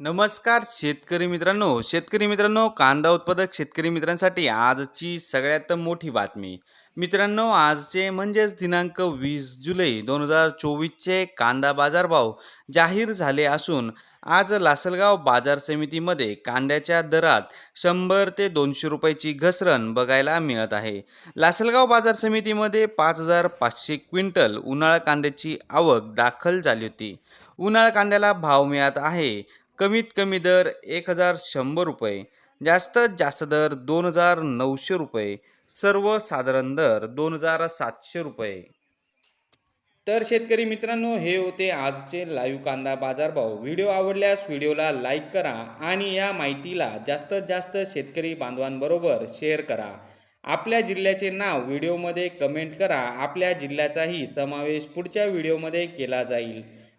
नमस्कार शेतकरी मित्रांनो. शेतकरी मित्रांनो कांदा उत्पादक शेतकरी मित्रांसाठी आजची सगळ्यात मोठी बातमी. मित्रांनो आजचे म्हणजेच दिनांक वीस जुलै दोन हजार चोवीसचे कांदा बाजारभाव जाहीर झाले असून आज लासलगाव बाजार समितीमध्ये कांद्याच्या दरात शंभर ते दोनशे रुपयाची घसरण बघायला मिळत आहे. लासलगाव बाजार समितीमध्ये पाच हजार पाचशे क्विंटल उन्हाळा कांद्याची आवक दाखल झाली होती. उन्हाळा कांद्याला भाव मिळत आहे. कमीत कमी दर एक हजार शंभर रुपये जास्तीत जास्त दर दोन हजार नऊशे रुपये सर्वसाधारण दर दोन हजार सातशे रुपये. तर शेतकरी मित्रांनो हे होते आजचे लाईव्ह कांदा बाजारभाव. व्हिडिओ आवडल्यास व्हिडिओला लाईक करा आणि या माहितीला जास्तीत जास्त शेतकरी बांधवांबरोबर शेअर करा. आपल्या जिल्ह्याचे नाव व्हिडिओमध्ये कमेंट करा. आपल्या जिल्ह्याचाही समावेश पुढच्या व्हिडिओमध्ये केला जाईल.